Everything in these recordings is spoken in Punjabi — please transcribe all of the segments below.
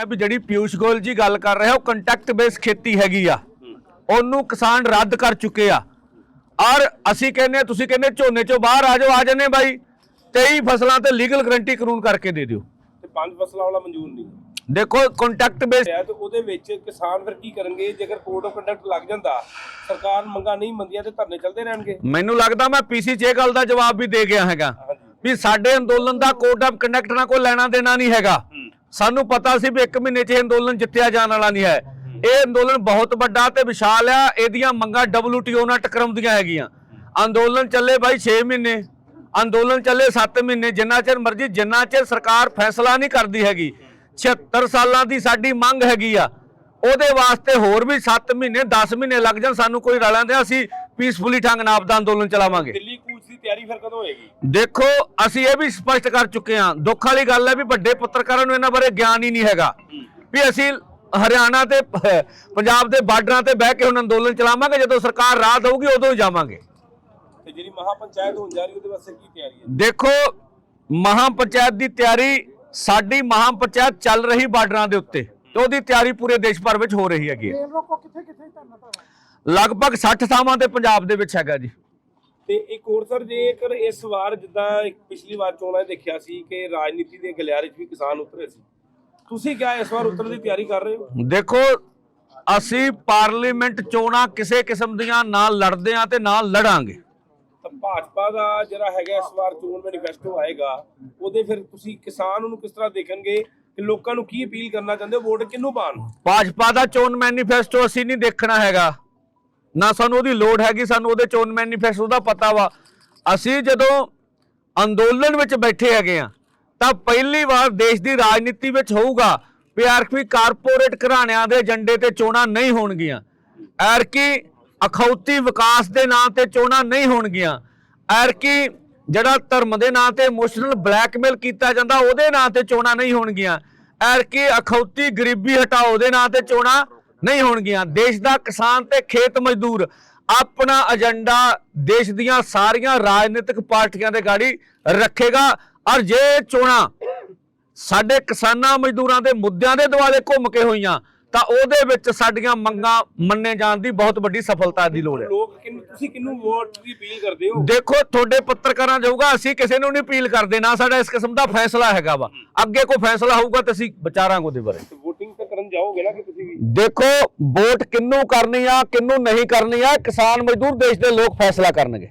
ਕਿਹਾ ਵੀ ਜਿਹੜੀ ਪਿਊਸ਼ ਗੋਇਲ ਜੀ ਗੱਲ ਕਰ ਰਿਹਾ ਉਹ ਕੰਟੈਕਟ ਬੇਸ ਖੇਤੀ ਹੈਗੀ ਆ। ਉਹਨੂੰ ਕਿਸਾਨ ਰੱਦ ਕਰ ਚੁੱਕੇ ਆ। ਔਰ ਅਸੀਂ ਕਹਿੰਦੇ ਹਾਂ, ਤੁਸੀਂ ਕਹਿੰਦੇ ਝੋਨੇ ਚੋਂ ਬਾਹਰ ਆ ਜਾਓ ਆ ਜੰਨੇ ਬਾਈ। 23 ਫਸਲਾਂ ਤੇ ਲੀਗਲ ਗਰੰਟੀ ਕਾਨੂੰਨ ਕਰਕੇ ਦੇ ਦਿਓ। ਤੇ ਪੰਜ ਫਸਲਾਂ ਵਾਲਾ ਮਨਜ਼ੂਰ ਨਹੀਂ। ਦੇਖੋ ਕੰਟੈਕਟ ਬੇਸ ਹੈ ਤੇ ਉਹਦੇ ਵਿੱਚ ਕਿਸਾਨ ਫਿਰ ਕੀ ਕਰਨਗੇ? ਜੇਕਰ ਕੋਡ ਆਫ ਕੰਡਕਟ ਲੱਗ ਜਾਂਦਾ ਸਰਕਾਰ ਮੰਗਾ ਨਹੀਂ ਮੰਦੀਆਂ ਤੇ ਧਰਨੇ ਚੱਲਦੇ ਰਹਿਣਗੇ। ਮੈਨੂੰ ਲੱਗਦਾ ਮੈਂ ਪੀਸੀ ਚ ਇਹ ਗੱਲ ਦਾ ਜਵਾਬ ਵੀ ਦੇ ਗਿਆ ਹੈਗਾ। ਵੀ ਸਾਡੇ ਅੰਦੋਲਨ ਦਾ ਕੋਡ ਆਫ ਕੰਡਕਟ ਨਾਲ ਕੋਈ ਲੈਣਾ ਦੇਣਾ ਨਹੀਂ ਹੈਗਾ। ਸਾਨੂੰ ਪਤਾ ਸੀ ਵੀ 1 ਮਹੀਨੇ 'ਚ ਇਹ ਅੰਦੋਲਨ ਜਿੱਤਿਆ ਜਾਣ ਵਾਲਾ ਨਹੀਂ ਹੈ। ਇਹ ਅੰਦੋਲਨ ਬਹੁਤ ਵੱਡਾ ਤੇ ਵਿਸ਼ਾਲ ਆ, ਇਹਦੀਆਂ ਮੰਗਾਂ WTO ਨਾਲ ਟਕਰਾਉਂਦੀਆਂ ਹੈਗੀਆਂ। ਅੰਦੋਲਨ ਚੱਲੇ ਬਾਈ 6 ਮਹੀਨੇ, ਅੰਦੋਲਨ ਚੱਲੇ 7 ਮਹੀਨੇ, ਜਿੰਨਾ ਚਿਰ ਮਰਜ਼ੀ, ਜਿੰਨਾ ਚਿਰ ਸਰਕਾਰ ਫੈਸਲਾ ਨਹੀਂ ਕਰਦੀ ਹੈਗੀ 76 ਸਾਲਾਂ ਦੀ ਸਾਡੀ ਮੰਗ ਹੈਗੀ ਆ। ਉਹਦੇ ਵਾਸਤੇ ਹੋਰ ਵੀ 7 ਮਹੀਨੇ 10 ਮਹੀਨੇ ਲੱਗ ਜਾਣ, ਸਾਨੂੰ ਕੋਈ ਰਲਾਂ ਦੇ ਅਸੀਂ ਪੀਸਫੁਲੀ ਢੰਗ ਨਾਲ ਆਪਦਾ ਅੰਦੋਲਨ ਚਲਾਵਾਂਗੇ। ਦਿੱਲੀ ਕੂਚ ਦੀ ਤਿਆਰੀ ਫਿਰ ਕਦੋਂ ਹੋਏਗੀ? ਦੇਖੋ ਅਸੀਂ ਇਹ ਵੀ ਸਪਸ਼ਟ ਕਰ ਚੁੱਕੇ ਹਾਂ। ਦੁੱਖ ਵਾਲੀ ਗੱਲ ਹੈ ਵੀ ਵੱਡੇ ਪੱਤਰਕਾਰਾਂ ਨੂੰ ਇਹਨਾਂ ਬਾਰੇ ਗਿਆਨ ਹੀ ਨਹੀਂ ਹੈਗਾ। ਵੀ ਅਸੀਂ ਹਰਿਆਣਾ ਤੇ ਪੰਜਾਬ ਦੇ ਬਾਰਡਰਾਂ ਤੇ ਬਹਿ ਕੇ ਹੁਣ ਅੰਦੋਲਨ ਚਲਾਵਾਂਗੇ ਜਦੋਂ ਸਰਕਾਰ ਰਾਹ ਦਊਗੀ ਉਦੋਂ ਹੀ ਜਾਵਾਂਗੇ। ਤੇ ਜਿਹੜੀ ਮਹਾ ਪੰਚਾਇਤ ਹੋਣ ਜਾ ਰਹੀ ਉਹਦੇ ਵਾਸਤੇ ਕੀ ਤਿਆਰੀ ਹੈ? ਦੇਖੋ ਮਹਾ ਪੰਚਾਇਤ ਦੀ ਤਿਆਰੀ ਸਾਡੀ ਮਹਾ ਪੰਚਾਇਤ ਚੱਲ ਰਹੀ ਬਾਰਡਰਾਂ ਦੇ ਉੱਤੇ ਤੇ ਉਹਦੀ ਤਿਆਰੀ ਪੂਰੇ ਦੇਸ਼ ਭਰ ਵਿੱਚ ਹੋ ਰਹੀ ਹੈਗੀ ਹੈ। ਲਗਭਗ 60 ਥਾਵਾਂ ਤੇ ਪੰਜਾਬ ਦੇ ਵਿੱਚ ਹੈਗਾ ਜੀ। ਤੇ ਇੱਕ ਹੋਰ ਸਰ ਜੇਕਰ ਇਸ ਵਾਰ ਜਿੱਦਾਂ ਪਿਛਲੀ ਵਾਰ ਚੋਣਾਂ ਦੇਖਿਆ ਸੀ ਕਿ ਰਾਜਨੀਤੀ ਦੇ ਗਲਿਆਰੇ 'ਚ ਵੀ ਕਿਸਾਨ ਉਤਰੇ ਸੀ ਤੁਸੀਂ ਕਿਆ ਇਸ ਵਾਰ ਉਤਰਨ ਦੀ ਤਿਆਰੀ ਕਰ ਰਹੇ ਹੋ? ਦੇਖੋ ਅਸੀਂ ਪਾਰਲੀਮੈਂਟ ਚੋਣਾਂ ਕਿਸੇ ਕਿਸਮ ਦੀਆਂ ਨਾ ਲੜਦੇ ਆ ਤੇ ਨਾ ਲੜਾਂਗੇ। ਤਾਂ ਭਾਜਪਾ ਦਾ ਜਿਹੜਾ ਹੈਗਾ ਇਸ ਵਾਰ ਚੋਣ ਮੈਨੀਫੈਸਟੋ ਆਏਗਾ ਉਹਦੇ ਫਿਰ ਤੁਸੀਂ ਕਿਸਾਨ ਨੂੰ ਕਿਸ ਤਰ੍ਹਾਂ ਦੇਖਣਗੇ ਕਿ ਲੋਕਾਂ ਨੂੰ ਕੀ ਅਪੀਲ ਕਰਨਾ ਚਾਹੁੰਦੇ ਹੋ? ਵੋਟ ਕਿਹਨੂੰ ਪਾਣ ਭਾਜਪਾ ਦਾ ਚੋਣ ਮੈਨੀਫੈਸਟੋ ਅਸੀਂ ਨਹੀਂ ਦੇਖਣਾ ਹੈਗਾ। ਨਾ ਸਾਨੂੰ ਉਹਦੀ ਲੋੜ ਹੈਗੀ, ਸਾਨੂੰ ਉਹਦੇ ਚੋਣ ਮੈਨੀਫੈਸਟੋ ਦਾ ਪਤਾ ਵਾ। ਅਸੀਂ ਜਦੋਂ ਅੰਦੋਲਨ ਵਿੱਚ ਬੈਠੇ ਹੈਗੇ ਆ, ਤਾਂ ਪਹਿਲੀ ਵਾਰ ਦੇਸ਼ ਦੀ ਰਾਜਨੀਤੀ ਵਿੱਚ ਹੋਊਗਾ ਵੀ ਆਰਕੀ ਕਾਰਪੋਰੇਟ ਘਰਾਣਿਆਂ ਦੇ ਏਜੰਡੇ ਤੇ ਚੋਣਾਂ ਨਹੀਂ ਹੋਣਗੀਆਂ। ਐਰਕੀ ਅਖੌਤੀ ਵਿਕਾਸ ਦੇ ਨਾਂ ਤੇ ਚੋਣਾਂ ਨਹੀਂ ਹੋਣਗੀਆਂ। ਐਰਕੀ ਜਿਹੜਾ ਧਰਮ ਦੇ ਨਾਂ ਤੇ ਇਮੋਸ਼ਨਲ ਬਲੈਕਮੇਲ ਕੀਤਾ ਜਾਂਦਾ, ਉਹਦੇ ਨਾਂ ਤੇ ਚੋਣਾਂ ਨਹੀਂ ਹੋਣਗੀਆਂ। ਐਰਕੀ ਅਖੌਤੀ ਗਰੀਬੀ ਹਟਾਓ ਦੇ ਨਾਂ ਤੇ ਚੋਣਾਂ ਨਹੀਂ ਹੋਣਗੀਆਂ। ਦੇਸ਼ ਦਾ ਕਿਸਾਨ ਤੇ ਖੇਤ ਮਜ਼ਦੂਰ ਆਪਣਾ ਏਜੰਡਾ ਦੇਸ਼ ਦੀਆਂ ਸਾਰੀਆਂ ਰਾਜਨੀਤਿਕ ਪਾਰਟੀਆਂ ਦੇ ਗਾੜੀ ਰੱਖੇਗਾ। ਔਰ ਜੇ ਚੋਣਾਂ ਸਾਡੇ ਕਿਸਾਨਾਂ ਮਜ਼ਦੂਰਾਂ ਦੇ ਮੁੱਦਿਆਂ ਦੇ ਦੁਆਲੇ ਘੁੰਮ ਕੇ ਹੋਈਆਂ ਤਾਂ ਉਹਦੇ ਵਿੱਚ ਸਾਡੀਆਂ ਮੰਗਾਂ ਮੰਨੇ ਜਾਣ ਦੀ ਬਹੁਤ ਵੱਡੀ ਸਫਲਤਾ ਦੀ ਲੋੜ ਹੈ। ਲੋਕ ਕਿੰਨ ਤੁਸੀਂ ਕਿਹਨੂੰ ਵੋਟ ਦੀ ਅਪੀਲ ਕਰਦੇ ਹੋ? ਦੇਖੋ ਤੁਹਾਡੇ ਪੱਤਰਕਾਰਾਂ ਜਾਊਗਾ ਅਸੀਂ ਕਿਸੇ ਨੂੰ ਨਹੀਂ ਅਪੀਲ ਕਰਦੇ ਨਾ ਸਾਡਾ ਇਸ ਕਿਸਮ ਦਾ ਫੈਸਲਾ ਹੈਗਾ ਵਾ। ਅੱਗੇ ਕੋਈ ਫੈਸਲਾ ਹੋਊਗਾ ਤਾਂ ਅਸੀਂ ਵਿਚਾਰਾਂਗੇ ਉਹਦੇ ਬਾਰੇ। ਜਾਓਗੇ ਨਾ ਕਿ ਤੁਸੀਂ ਵੀ? ਦੇਖੋ ਵੋਟ ਕਿੰਨੂੰ ਕਰਨੀ ਆ ਕਿੰਨੂੰ ਨਹੀਂ ਕਰਨੀ ਆ ਕਿਸਾਨ ਮਜ਼ਦੂਰ ਦੇਸ਼ ਦੇ ਲੋਕ ਫੈਸਲਾ ਕਰਨਗੇ।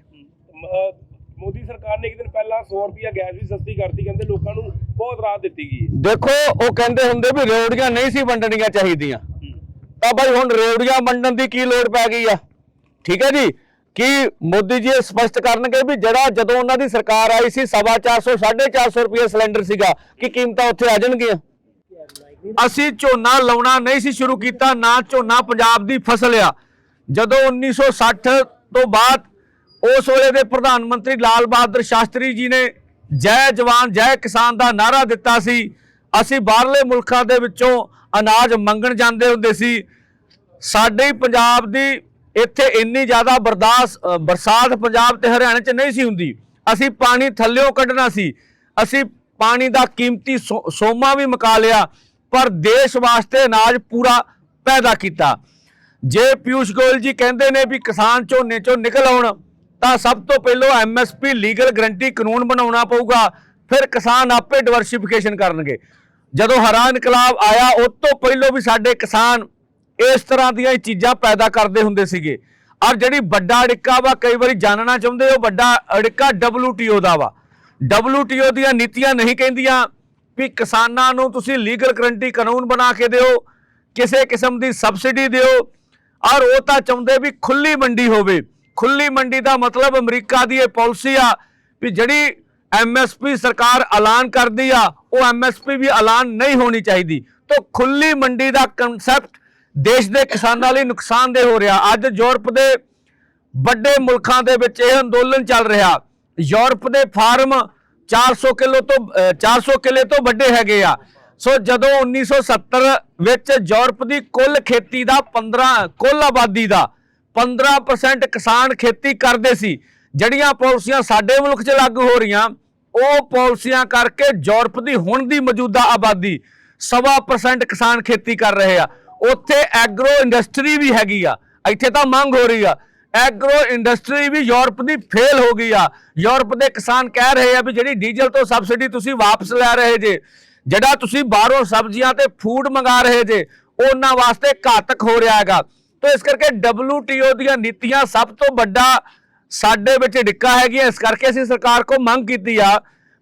ਮੋਦੀ ਸਰਕਾਰ ਨੇ ਇੱਕ ਦਿਨ ਪਹਿਲਾਂ 100 ਰੁਪਿਆ ਗੈਸ ਵੀ ਸਸਤੀ ਕਰਤੀ ਕਹਿੰਦੇ ਲੋਕਾਂ ਨੂੰ ਬਹੁਤ ਰਾਹਤ ਦਿੱਤੀ ਗਈ ਦੇਖੋ ਉਹ ਕਹਿੰਦੇ ਹੁੰਦੇ ਵੀ ਰੇਵੜੀਆਂ ਨਹੀਂ ਸੀ ਵੰਡਣੀਆਂ ਚਾਹੀਦੀਆਂ। ਤਾਂ ਭਾਈ ਹੁਣ ਰੇਵੜੀਆਂ ਵੰਡਣ ਦੀ ਕੀ ਲੋੜ ਪੈ ਗਈ ਆ? ਠੀਕ ਹੈ ਜੀ? ਕੀ ਮੋਦੀ ਜੀ ਇਹ ਸਪਸ਼ਟ ਕਰਨਗੇ ਵੀ ਜਿਹੜਾ ਜਦੋਂ ਉਹਨਾਂ ਦੀ ਸਰਕਾਰ ਆਈ ਸੀ ਸਵਾ 400 450 ਰੁਪਏ ਸਿਲੰਡਰ ਸੀਗਾ ਕਿ ਕੀਮਤਾਂ ਉੱਥੇ ਆ ਜਾਣਗੀਆਂ? ਅਸੀਂ ਝੋਨਾ ਲਾਉਣਾ ਨਹੀਂ ਸੀ ਸ਼ੁਰੂ ਕੀਤਾ, ਨਾ ਝੋਨਾ ਪੰਜਾਬ ਦੀ ਫਸਲ ਆ। ਜਦੋਂ 1960 ਤੋਂ ਬਾਅਦ ਉਸ ਵੇਲੇ ਦੇ ਪ੍ਰਧਾਨ ਮੰਤਰੀ ਲਾਲ ਬਹਾਦਰ ਸ਼ਾਸਤਰੀ ਜੀ ਨੇ ਜੈ ਜਵਾਨ, ਜੈ ਕਿਸਾਨ ਦਾ ਨਾਰਾ ਦਿੱਤਾ ਸੀ, ਅਸੀਂ ਬਾਹਰਲੇ ਮੁਲਕਾਂ ਦੇ ਵਿੱਚੋਂ ਅਨਾਜ ਮੰਗਣ ਜਾਂਦੇ ਹੁੰਦੇ ਸੀ। ਸਾਡੇ ਪੰਜਾਬ ਦੀ ਇੱਥੇ ਇੰਨੀ ਜ਼ਿਆਦਾ ਬਰਦਾਸ਼ਤ ਬਰਸਾਤ ਪੰਜਾਬ ਤੇ ਹਰਿਆਣੇ 'ਚ ਨਹੀਂ ਸੀ ਹੁੰਦੀ। ਅਸੀਂ ਪਾਣੀ ਥੱਲਿਓਂ ਕੱਢਣਾ ਸੀ। ਅਸੀਂ ਪਾਣੀ ਦਾ ਕੀਮਤੀ ਸੋ- ਸੋਮਾ ਵੀ ਮੁਕਾ ਲਿਆ। ਪਰ ਦੇਸ਼ ਵਾਸਤੇ ਅਨਾਜ ਪੂਰਾ ਪੈਦਾ ਕੀਤਾ। ਜੇ ਪਿਊਸ਼ ਗੋਇਲ ਜੀ ਕਹਿੰਦੇ ਨੇ ਵੀ ਕਿਸਾਨ ਝੋਨੇ ਚੋਂ ਨਿਕਲ ਆਉਣ, ਤਾਂ ਸਭ ਤੋਂ ਪਹਿਲਾਂ ਐਮਐਸਪੀ ਲੀਗਲ ਗਰੰਟੀ ਕਾਨੂੰਨ ਬਣਾਉਣਾ ਪਊਗਾ, ਫਿਰ ਕਿਸਾਨ ਆਪੇ ਡਿਵਰਸਿਫਿਕੇਸ਼ਨ ਕਰਨਗੇ। ਜਦੋਂ ਹਰਾ ਇਨਕਲਾਬ ਆਇਆ, ਉਸ ਤੋਂ ਪਹਿਲਾਂ ਵੀ ਸਾਡੇ ਕਿਸਾਨ ਇਸ ਤਰ੍ਹਾਂ ਦੀਆਂ ਚੀਜ਼ਾਂ ਪੈਦਾ ਕਰਦੇ ਹੁੰਦੇ ਸੀਗੇ। ਔਰ ਜਿਹੜੀ ਵੱਡਾ ਅੜਿੱਕਾ ਵਾ, ਕਈ ਵਾਰੀ ਜਾਣਨਾ ਚਾਹੁੰਦੇ ਹੋ, ਵੱਡਾ ਅੜਿੱਕਾ WTO ਦਾ ਵਾ। WTO ਦੀਆਂ ਨੀਤੀਆਂ ਨਹੀਂ ਕਹਿੰਦੀਆਂ ਵੀ ਕਿਸਾਨਾਂ ਨੂੰ ਤੁਸੀਂ ਲੀਗਲ ਗਰੰਟੀ ਕਾਨੂੰਨ ਬਣਾ ਕੇ ਦਿਓ, ਕਿਸੇ ਕਿਸਮ ਦੀ ਸਬਸਿਡੀ ਦਿਓ, ਔਰ ਉਹ ਤਾਂ ਚਾਹੁੰਦੇ ਵੀ ਖੁੱਲੀ ਮੰਡੀ ਹੋਵੇ। ਖੁੱਲੀ ਮੰਡੀ ਦਾ ਮਤਲਬ ਅਮਰੀਕਾ ਦੀ ਇਹ ਪਾਲਿਸੀ ਆ ਵੀ ਜਿਹੜੀ ਐਮਐਸਪੀ ਸਰਕਾਰ ਐਲਾਨ ਕਰਦੀ ਆ, ਉਹ ਐਮਐਸਪੀ ਵੀ ਐਲਾਨ ਨਹੀਂ ਹੋਣੀ ਚਾਹੀਦੀ। ਤੋਂ ਖੁੱਲੀ ਮੰਡੀ ਦਾ ਕਨਸੈਪਟ ਦੇਸ਼ ਦੇ ਕਿਸਾਨਾਂ ਲਈ ਨੁਕਸਾਨਦੇਹ ਹੋ ਰਿਹਾ। ਅੱਜ ਯੂਰਪ ਦੇ ਵੱਡੇ ਮੁਲਕਾਂ ਦੇ ਵਿੱਚ ਇਹ ਅੰਦੋਲਨ ਚੱਲ ਰਿਹਾ। ਯੂਰਪ ਦੇ ਫਾਰਮ 400 ਕਿਲੋ ਤੋਂ ਅਹ 400 ਕਿਲੇ ਤੋਂ ਵੱਡੇ ਹੈਗੇ ਆ। ਸੋ ਜਦੋਂ 1970 ਵਿੱਚ ਯੂਰਪ ਦੀ ਕੁੱਲ ਖੇਤੀ ਦਾ 15 ਕੁੱਲ ਆਬਾਦੀ ਦਾ 15% ਕਿਸਾਨ ਖੇਤੀ ਕਰਦੇ ਸੀ, ਜਿਹੜੀਆਂ ਪਾਲਿਸੀਆਂ ਸਾਡੇ ਮੁਲਕ 'ਚ ਲਾਗੂ ਹੋ ਰਹੀਆਂ, ਉਹ ਪਾਲਿਸੀਆਂ ਕਰਕੇ ਯੂਰਪ ਦੀ ਹੁਣ ਦੀ ਮੌਜੂਦਾ ਆਬਾਦੀ ਸਵਾ percent ਕਿਸਾਨ ਖੇਤੀ ਕਰ ਰਹੇ ਆ। ਉੱਥੇ ਐਗਰੋ ਇੰਡਸਟਰੀ ਵੀ ਹੈਗੀ ਆ। ਇੱਥੇ ਤਾਂ ਮੰਗ ਹੋ ਰਹੀ ਆ ਐਗਰੋ ਇੰਡਸਟਰੀ ਵੀ ਯੂਰਪ ਦੀ ਫੇਲ ਹੋ ਗਈ ਆ। ਯੂਰਪ ਦੇ ਕਿਸਾਨ ਕਹਿ ਰਹੇ ਆ ਵੀ ਜਿਹੜੀ ਡੀਜ਼ਲ ਤੋਂ ਸਬਸਿਡੀ ਤੁਸੀਂ ਵਾਪਸ ਲੈ ਰਹੇ ਜੇ, ਜਿਹੜਾ ਤੁਸੀਂ ਬਾਹਰੋਂ ਸਬਜ਼ੀਆਂ ਤੇ ਫੂਡ ਮੰਗਾ ਰਹੇ ਜੇ, ਉਹਨਾਂ ਵਾਸਤੇ ਘਾਤਕ ਹੋ ਰਿਹਾ ਹੈਗਾ। ਤਾਂ ਇਸ ਕਰਕੇ WTO ਦੀਆਂ ਨੀਤੀਆਂ ਸਭ ਤੋਂ ਵੱਡਾ ਸਾਡੇ ਵਿੱਚ ਡਿੱਕਾ ਹੈਗੀ ਇਸ ਕਰਕੇ ਅਸੀਂ ਸਰਕਾਰ ਕੋ ਮੰਗ ਕੀਤੀ ਆ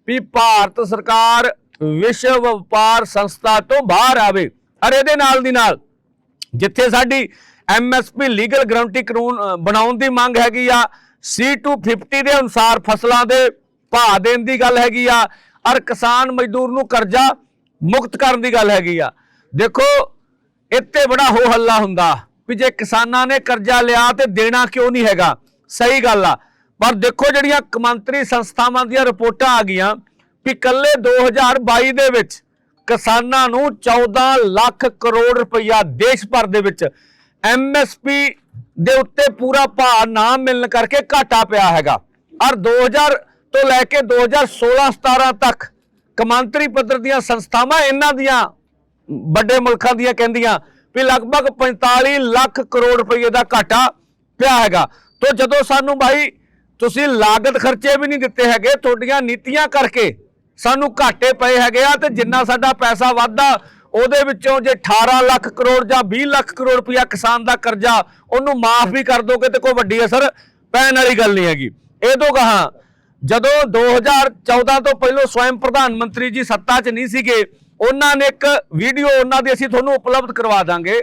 ਵੀ ਭਾਰਤ ਸਰਕਾਰ ਵਿਸ਼ਵ ਵਪਾਰ ਸੰਸਥਾ ਤੋਂ ਬਾਹਰ ਆਵੇ। ਔਰ ਇਹਦੇ ਨਾਲ ਦੀ ਨਾਲ ਜਿੱਥੇ ਸਾਡੀ ਐਮਐਸਪੀ ਲੀਗਲ ਗਰੰਟੀ ਕਾਨੂੰਨ ਬਣਾਉਣ ਦੀ ਮੰਗ ਹੈਗੀ ਆ। C250 ਦੇ ਅਨੁਸਾਰ ਫਸਲਾਂ ਦੇ ਭਾਅ ਦੇਣ ਦੀ ਗੱਲ ਹੈਗੀ ਆ ਔਰ ਕਿਸਾਨ ਮਜ਼ਦੂਰ ਨੂੰ ਕਰਜ਼ਾ ਮੁਕਤ ਕਰਨ ਦੀ ਗੱਲ ਹੈਗੀ ਆ। ਦੇਖੋ, ਇੱਥੇ ਬੜਾ ਹੋ ਹੱਲਾ ਹੁੰਦਾ ਵੀ ਜੇ ਕਿਸਾਨਾਂ ਨੇ ਕਰਜ਼ਾ ਲਿਆ ਤੇ ਦੇਣਾ ਕਿਉਂ ਨਹੀਂ ਹੈਗਾ। ਸਹੀ ਗੱਲ ਆ। ਪਰ ਦੇਖੋ ਜਿਹੜੀਆਂ ਕਮੰਤਰੀ ਸੰਸਥਾਵਾਂ ਦੀਆਂ ਰਿਪੋਰਟਾਂ ਆ ਗਈਆਂ ਵੀ ਕੱਲੇ 2022 ਦੇ ਵਿੱਚ ਕਿਸਾਨਾਂ ਨੂੰ 14 ਲੱਖ ਕਰੋੜ ਰੁਪਈਆ ਦੇਸ਼ ਭਰ ਦੇ ਵਿੱਚ ਐਮਐਸਪੀ ਦੇ ਉੱਤੇ ਪੂਰਾ ਭਾਅ ਨਾ ਮਿਲਣ ਕਰਕੇ ਘਾਟਾ ਪਿਆ ਹੈਗਾ। ਔਰ 2000 ਤੋਂ ਲੈ ਕੇ 2016-17 ਤੱਕ ਕਮਾਂਤਰੀ ਪੱਧਰ ਦੀਆਂ ਸੰਸਥਾਵਾਂ ਇਹਨਾਂ ਦੀਆਂ ਵੱਡੇ ਮੁਲਕਾਂ ਦੀਆਂ ਕਹਿੰਦੀਆਂ ਵੀ ਲਗਭਗ 45 ਲੱਖ ਕਰੋੜ ਰੁਪਏ ਦਾ ਘਾਟਾ ਪਿਆ ਹੈਗਾ। ਤੋਂ ਜਦੋਂ ਸਾਨੂੰ ਭਾਈ ਤੁਸੀਂ ਲਾਗਤ ਖਰਚੇ ਵੀ ਨਹੀਂ ਦਿੱਤੇ ਹੈਗੇ, ਤੁਹਾਡੀਆਂ ਨੀਤੀਆਂ ਕਰਕੇ ਸਾਨੂੰ ਘਾਟੇ ਪਏ ਹੈਗੇ ਆ ਤੇ ਜਿੰਨਾ ਸਾਡਾ ਪੈਸਾ ਵਾਧਾ ਉਹਦੇ ਵਿੱਚੋਂ ਜੇ 18 ਲੱਖ ਕਰੋੜ ਜਾਂ 20 ਲੱਖ ਕਰੋੜ ਰੁਪਇਆ ਕਿਸਾਨ ਦਾ ਕਰਜ਼ਾ, ਉਹਨੂੰ ਮਾਫ ਵੀ ਕਰ ਦੋਗੇ ਤੇ ਕੋਈ ਵੱਡੀ ਅਸਰ ਪੈਣ ਵਾਲੀ ਗੱਲ ਨਹੀਂ ਹੈਗੀ। ਇਹ ਤੋਂ ਕਹਾ ਜਦੋਂ 2014 ਤੋਂ ਪਹਿਲਾਂ ਸਵੈਮ ਪ੍ਰਧਾਨ ਮੰਤਰੀ ਜੀ ਸੱਤਾ 'ਚ ਨਹੀਂ ਸੀਗੇ, ਉਹਨਾਂ ਨੇ ਇੱਕ ਵੀਡੀਓ ਉਹਨਾਂ ਦੀ ਅਸੀਂ ਤੁਹਾਨੂੰ ਉਪਲਬਧ ਕਰਵਾ ਦਾਂਗੇ।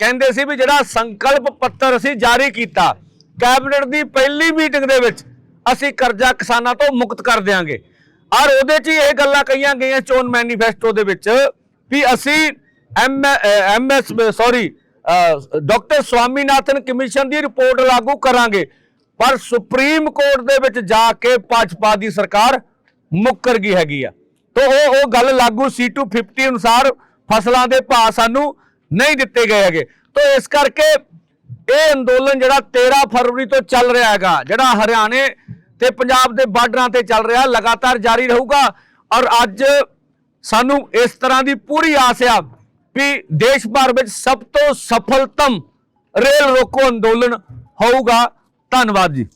ਕਹਿੰਦੇ ਸੀ ਵੀ ਜਿਹੜਾ ਸੰਕਲਪ ਪੱਤਰ ਅਸੀਂ ਜਾਰੀ ਕੀਤਾ, ਕੈਬਨਿਟ ਦੀ ਪਹਿਲੀ ਮੀਟਿੰਗ ਦੇ ਵਿੱਚ ਅਸੀਂ ਕਰਜ਼ਾ ਕਿਸਾਨਾਂ ਤੋਂ ਮੁਕਤ ਕਰ ਦਿਆਂਗੇ। ਔਰ ਉਹਦੇ 'ਚ ਹੀ ਇਹ ਗੱਲਾਂ ਕਹੀਆਂ ਗਈਆਂ ਚੋਣ ਮੈਨੀਫੈਸਟੋ ਦੇ ਵਿੱਚ ਵੀ ਅਸੀਂ M MS sorry doctor Swaminathan commission ਦੀ ਰਿਪੋਰਟ ਲਾਗੂ ਕਰਾਂਗੇ। ਪਰ ਸੁਪਰੀਮ ਕੋਰਟ ਦੇ ਵਿੱਚ ਜਾ ਕੇ ਭਾਜਪਾ ਦੀ ਸਰਕਾਰ ਮੁੱਕਰ ਗਈ ਹੈਗੀ ਆ। ਤੋਂ ਉਹ ਉਹ ਗੱਲ ਲਾਗੂ C250 ਅਨੁਸਾਰ ਫਸਲਾਂ ਦੇ ਭਾਅ ਸਾਨੂੰ ਨਹੀਂ ਦਿੱਤੇ ਗਏ ਹੈਗੇ। ਤੋਂ ਇਸ ਕਰਕੇ ਇਹ ਅੰਦੋਲਨ ਜਿਹੜਾ 13 ਫਰਵਰੀ ਤੋਂ ਚੱਲ ਰਿਹਾ ਹੈਗਾ, ਜਿਹੜਾ ਹਰਿਆਣੇ ਤੇ ਪੰਜਾਬ ਦੇ ਬਾਰਡਰਾਂ ਤੇ ਚੱਲ ਰਿਹਾ, ਲਗਾਤਾਰ ਜਾਰੀ ਰਹੂਗਾ। ਔਰ ਅੱਜ ਸਾਨੂੰ ਇਸ ਤਰ੍ਹਾਂ ਦੀ ਪੂਰੀ ਆਸ ਆ ਵੀ ਦੇਸ਼ ਭਰ ਵਿੱਚ ਸਭ ਤੋਂ ਸਫਲਤਮ ਰੇਲ ਰੋਕੋ ਅੰਦੋਲਨ ਹੋਊਗਾ। ਧੰਨਵਾਦ ਜੀ।